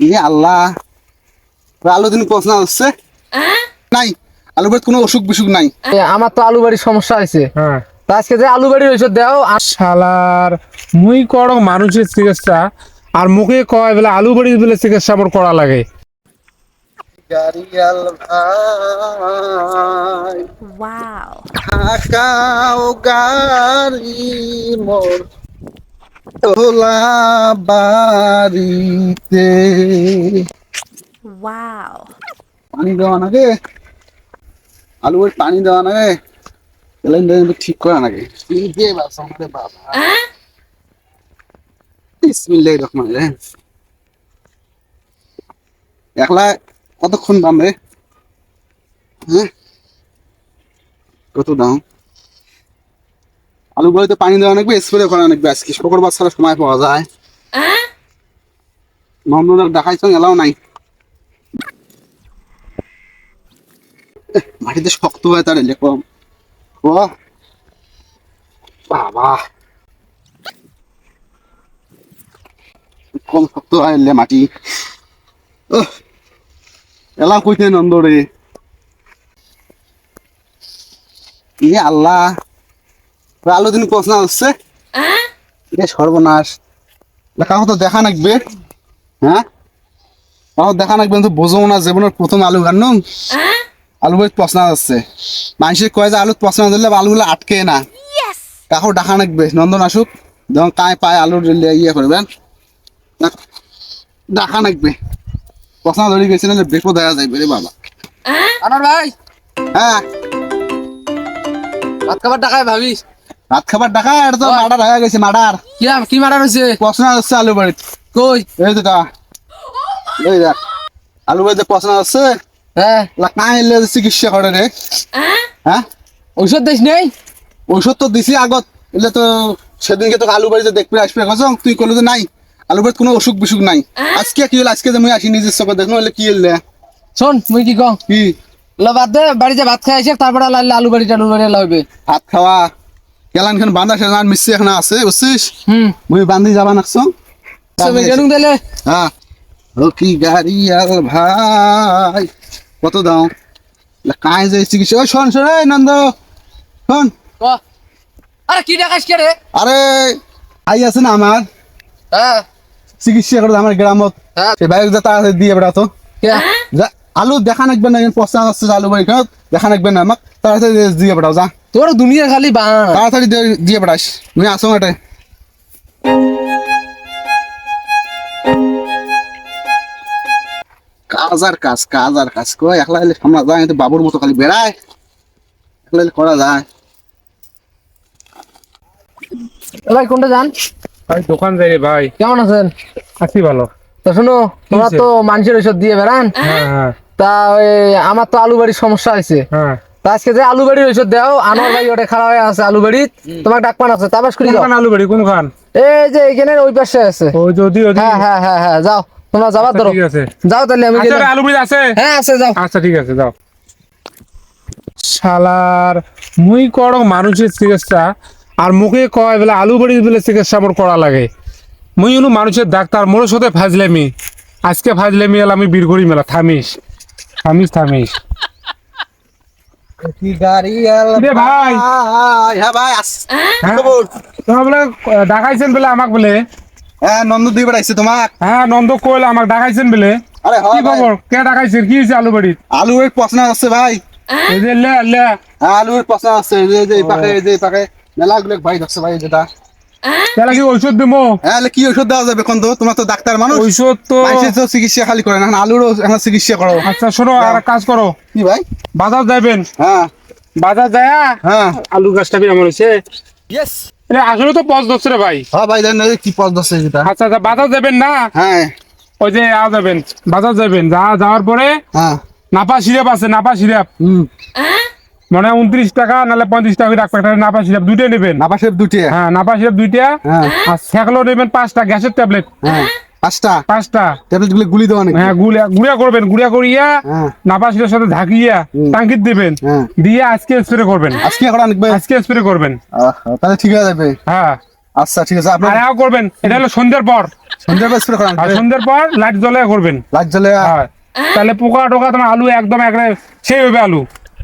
আল্লাহ। আলু দিন পছন্দ হচ্ছে নাই। আলু বাড়িতে কোনো অসুখ বিসুখ নাই? এ, আমার তো আলু বাড়ির সমস্যা হয়েছে। হ্যাঁ। আজকে যে আলু দাও আর শালার মুই করক মানুষের চিকিৎসা আর মুখে কয় বলে আলু বাড়ি বলে চিকিৎসা আমার করা লাগে। ভাই মোর তোলা বাড়িতে Wow. পানি দেওয়া নাগে আলু বাড়ি পানি দেওয়া এলাইন কিন্তু ঠিক করা নাগে এই যে বাস আমাদের বাবা বিসমিল্লাহির রহমানির রহিম। একলা কতক্ষণ বামে হ্যাঁ? কত দাম? আলু বইতে পানি দেওয়া লাগবে স্প্রে করা লাগবে আজকে। শুক্রবার ছাড়া সময় পাওয়া যায়। মামলার দেখাইছ এলাও নাই। মাটিতে শক্ত হয় তার এলে কম। ও বাবা। কম শক্ত হয় এলে মাটি। এলা কইতে নন্দ রে ইয়ে আল্লাহ। আলু দিন পছন্দ হচ্ছে এ সর্বনাশ। কাউ তো দেখা লাগবে হ্যাঁ? কাউ দেখা লাগবে তো বোঝো না জীবনের প্রথম আলু গান্নম আলু বই পছন্দ হচ্ছে মানুষে কয় যে আলু পছন্দ দিলে আলুগুলো আটকে না. কাকু ডাকা নাকবে নন্দন আসুক যখন কায় পায় আলুর লিয়ে ইয়ে করবেন ডাক- ডাকা নাকবে। পছন্দ ধরে গেছে না বেপো দেওয়া যাইবে রে বাবা। আনার ভাই! হ্যাঁ? ভাত খাবার টাকায় ভাবিস? ভাত খাবার ডাকা এটা তো মার্ডার হয়ে গেছে মার্ডার। কি কি মারা রয়েছে পছন্দ হচ্ছে আলু বাড়িতে। কই? এই তো এই দেখ আলু বাড়িতে পছন্দ হচ্ছে হ্যাঁ। কাঁ এলে চিকিৎসা করে রে। হ্যাঁ? ঔষধ দিস নেই? ঔষধ তো দিছি আগত এলে তো সেদিনকে তো আলু বাড়িতে দেখবে আসবে কসম তুই কলে যে নাই আলু বাড়িতে কোনো অসুখ বিসুখ নাই। আজকে কি হলো? আজকে যে মুই আসি নিজের চোখে দেখো এলে কি এলে? শোন মুই কি কম কি? লো বাদ দে বাড়িতে ভাত খাই আসে তারপরে লাইলে আলু বাড়ি টালু বাড়ি লাগবে ভাত খাওয়া। গেলান খান বান্ধা সে মিস্ত্রি এখানে আছে বুঝছিস? হুম। মুই বান্ধি যাবা নাকছো। সবে গেলুম হ্যাঁ। ও কি গাড়ি আল ভাই। কত দাও? কায় যে চিকিৎসা ওই শোন শোন এই নন্দ। শোন। ক? আরে কি দেখাস কে রে? আরে আই আছে না আমার? হ্যাঁ। চিকিৎসা করে আমার গ্রামত। হ্যাঁ। সে বাইক যা তাড়াতাড়ি দিয়ে? যা- আলু দেখা নাকবে না পচা আসছে আলু বাড়ি দেখা নাকবে না আমাক। তাড়াতাড়ি দিয়ে বেড়াও যা। তোর দুনিয়া খালি বাঁ তাড়াতাড়ি দিয়ে- দিয়ে বেড়াস। মুই আসো এটাই কাজ আর কাজ কাজ আর কাজ। কয় একলা এলে সামলা যায় কিন্তু বাবুর মতো খালি বেড়ায়। একলা এলে করা যায়। ভাই কোনটা যান? ভাই দোকান যাই রে ভাই। কেমন আছেন? আছি ভালো। তা শোনো তোমরা তো মানুষের ওষুধ দিয়ে বেড়ান। হ্যাঁ হ্যাঁ। তা ওই আমার তো আলু বাড়ির সমস্যা হয়েছে। হ্যাঁ। তা আজকে যে আলু ওষুধ দাও আনোয়ার ভাই ওটা খারাপ হয়ে আছে আলু বাড়ির। তোমার ডাক পান আছে তাবাস করি যাও। আলু বাড়ি কোনখান? এই যে এইখানে ওই পাশে আছে। ওই যদি ওদি হ্যাঁ হ্যাঁ হ্যাঁ হ্যাঁ যাও। তোমরা যাবার ধরো। ঠিক আছে। যাও তাহলে আমি আচ্ছা গেলাম। আলু বাড়ি আছে? হ্যাঁ আছে যাও। আচ্ছা ঠিক আছে যাও। শালার মুই করক মানুষের চিকিৎসা আর মুখে কয় বলে আলু বাড়ি বলে চিকিৎসা আমার করা লাগে। মুই হলো মানুষের ডাক্তার মোর সাথে ফাজলামি। আজকে ফাজলামি এলাম আমি বীরগড়ি মেলা থামিস। থামিস থামিস। হ্যাঁ হ্যাঁ? বলে আমাক বলে? হ্যাঁ নন্দ বেড়াইছে তোমাক। হ্যাঁ নন্দ কইল আমাক দেখাইছেন বলে। আরে কি খবর? কে ডাকাইছেন কি হয়েছে আলু বাড়ির? আলু এর পছন্দ আছে ভাই। এই যে লে লে। হ্যাঁ আলু এর আছে। এই যে এই পাকে এই যে পাকে। মেলা গুলো ভাই দেখছে ভাই যেটা তাহলে কি ঔষধ দেবো? হ্যাঁ কি ওষুধ দেওয়া যাবে এখন তো? তোমার তো ডাক্তার মানুষ। ঔষধ তো তো চিকিৎসা খালি করে না আলুরও এখন চিকিৎসা করো। আচ্ছা শোনো আর কাজ করো। কি ভাই? বাজার যাবেন হ্যাঁ। বাজার যায় হ্যাঁ। আলু গাছটা কেমন হয়েছে ইয়েস আসলে তো ধরছে রে ভাই। হ্যাঁ ভাই কি আচ্ছা আচ্ছা বাজার যাবেন না? হ্যাঁ। ওই যে আ যাবেন বাজার যাবেন। যা যাওয়ার পরে হ্যাঁ। নাপা সিরাপ আছে নাপা সিরাপ। হুম। মানে উনত্রিশ টাকা নাহলে পঁয়ত্রিশ টাকা রাখবে একটা নাপা সিরাপ দুইটাই নেবেন। নাপা শেপ দুটি হ্যাঁ নাপা সিরাপ দুইটা। হ্যাঁ। আর সেকলো নেবেন পাঁচটা গ্যাসের ট্যাবলেট। হ্যাঁ পাঁচটা। পাঁচটা। ট্যাবলেটগুলো গুলি দেওয়া নাকি? হ্যাঁ গুড়িয়া গুড়িয়া করবেন গুড়িয়া করিয়া হ্যাঁ। নাপা সিরাপের সাথে ঢাকিয়া টাঙ্কিত দিবেন। হ্যাঁ। দিয়ে আজকে স্প্রে করবেন। আজকে আজকে স্প্রে করবেন। তাহলে ঠিক আছে যাবে। হ্যাঁ। আচ্ছা ঠিক আছে। আপনার আর করবেন এটা হলো সন্ধ্যার পর। সন্ধ্যা স্প্রে করা আর সন্ধ্যের পর লাইট জ্বলে করবেন। লাইট জ্বলে। হ্যাঁ। তাহলে পোকা টোকা তোমার আলু একদম একবারে সেই হবে আলু।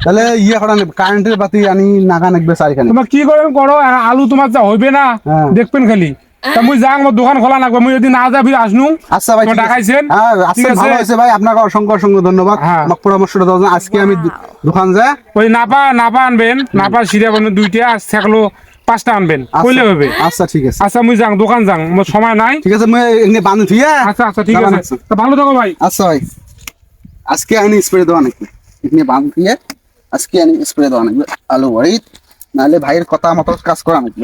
তাহলে ইয়ে করা নেবে কারেন্টের বাতি আনি নাগা নাকবে চারিখানে তোমার কি করেন করো আলু তোমার যা হইবে না হ্যাঁ। দেখবেন খালি। মুই যাং দোকান খোলা মুই যদি না যাবি আসনু। আচ্ছা ভাই ডাকাইছেন? হ্যাঁ আচ্ছা ভালো হয়েছে ভাই আপনাকে অসংখ্য অসংখ্য ধন্যবাদ। হ্যাঁ। আমাকে পরামর্শটা দেওয়ার আজকে আমি দোকান যা ওই নাপা নাপা আনবেন। নাপা সিরিয়া বানবেন দুইটা থাকল পাঁচটা আনবেন। কইলে হবে। আচ্ছা ঠিক আছে। আচ্ছা মুই যাং দোকান যাং মোর সময় নাই। ঠিক আছে মুই এমনি বান্ধি থিয়ে আচ্ছা আচ্ছা ঠিক আছে। আচ্ছা। ভালো থাকো ভাই। আচ্ছা ভাই। আজকে আনি স্প্রে দেওয়া নাকি? এখানে বান্ধ আজকে আনি স্প্রে দেওয়া নাকি? আলু বাড়ি? নাহলে ভাইয়ের কথা মতো কাজ করা নাকি?